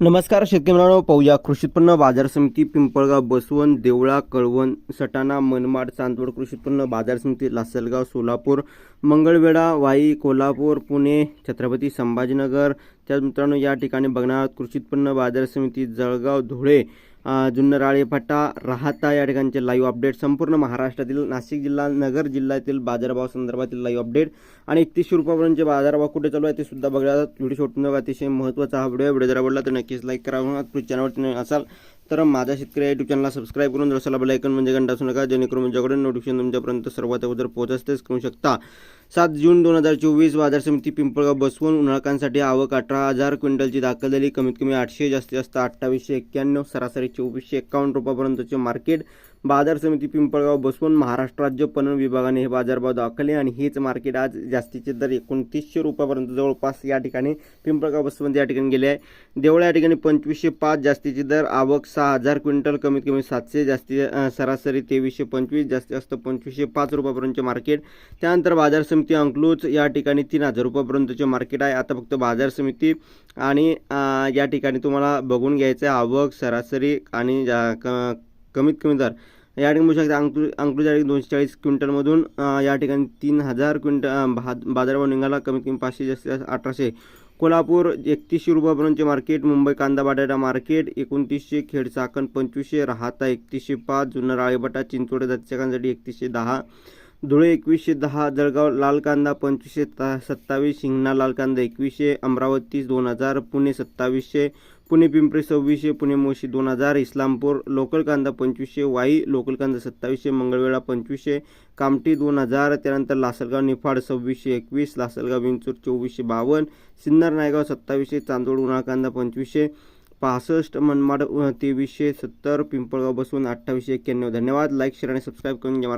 नमस्कार शेतकरी मित्रांनो पाहूया कृषी उत्पन्न बाजार समिती पिंपळगाव बसवण देवळा कळवण सटाणा मनमाड चांदवड कृषी उत्पन्न बाजार समिती लासलगाव सोलापूर मंगळवेढा वाई कोल्हापूर पुणे छत्रपती संभाजीनगर. त्याच मित्रांनो या ठिकाणी बघणार कृषी उत्पन्न बाजार समिती जळगाव धुळे. जुन्नराळे फाटा राहता या ठिकाणचे लाईव्ह अपडेट संपूर्ण महाराष्ट्रातील नाशिक जिल्हा नगर जिल्ह्यातील बाजारभाव संदर्भातील लाईव्ह अपडेट आणि एकतीसशे रुपयापर्यंतचे बाजारभाव कुठे चालू आहे ते सुद्धा बघा. व्हिडिओ शोटून अतिशय महत्त्वाचा हा व्हिडिओ व्हिडिओ जर आवडला तर नक्कीच लाईक करा. तुम्ही चॅनलवरती नवीन असाल तर माझा शेतकरी युट्यूब चॅनलला सबस्क्राईब करून रसाला बेल म्हणजे घंटा असू नका जेणेकरून माझ्याकडून नोटिफिकेशन तुमच्यापर्यंत सर्वात अगोदर पोहोचतेच करू शकता. सात जून दोन हजार चोवीस बाजार समिती पिंपळगाव बसवून उन्हाळकांसाठी आवक अठरा हजार क्विंटलची दाखल झाली. कमीत कमी आठशे जास्तीत जास्त अठ्ठावीसशे एक्क्याण्णव सरासरी चोवीसशे एक्कावन्न रुपयापर्यंतचे मार्केट बाजार समिती पिंपळगाव बसवून महाराष्ट्र राज्य पणन विभागाने हे बाजारभाव दाखवले आणि हेच मार्केट आज जास्तीचे दर एकोणतीसशे रुपयापर्यंत जवळपास या ठिकाणी पिंपळगाव बसवंत या ठिकाणी गेले आहे. देवळा या ठिकाणी पंचवीसशे पाच जास्तीचे दर आवक सहा हजार क्विंटल कमीत कमी सातशे जास्ती सरासरी तेवीसशे पंचवीस जास्तीत जास्त पंचवीसशे पाच रुपयापर्यंतचे मार्केट. त्यानंतर बाजार समिती अंकलूज या ठिकाणी तीन हजार रुपयापर्यंतचे मार्केट आहे. आता फक्त बाजार समिती आणि या ठिकाणी तुम्हाला बघून घ्यायचं आहे. आवक सरासरी आणि जा- क- कमीत कमी दर. या ठिकाणी बघू शकता अंकु अंकलूज या दोनशे चाळीस क्विंटलमधून या ठिकाणी तीन हजार क्विंटल भा बाजारभाव निघाला. कमीत कमी पाचशे जास्तीत जास्त अठराशे. कोल्हापूर एकतीसशे रुपयापर्यंतचे मार्केट मुंबई कांदा बटाटा मार्केट एकोणतीसशे खेड चाकण पंचवीसशे राहता एकतीसशे पाच जुन्नर आळेबटा चिंचवड जातीच्याकांसाठी एकतीसशे दहा. धुळे एकवीसशे दहा जळगाव लाल कांदा पंचवीसशे सत्तावीस शिंगणा लाल कांदा एकवीसशे अमरावती दोन हजार पुणे सत्तावीसशे पुणे पिंपरी सव्वीसशे पुणे मोशी दोन हजार इस्लामपूर लोकल कांदा पंचवीसशे वाई लोकल कांदा सत्तावीसशे मंगळवेळा पंचवीसशे कामठी दोन हजार त्यानंतर लासलगाव निफाड सव्वीसशे एकवीस लासलगाव विंचूर चोवीसशे बावन्न सिन्नर नायगाव सत्तावीसशे चांदोड उन्हाळ कांदा पंचवीसशे पासष्ट मनमाड तेवीसशे सत्तर पिंपळगाव बसून अठ्ठावीसशे एक्क्याण्णव. धन्यवाद. लाईक शेअर आणि सबस्क्राईब करून घ्या.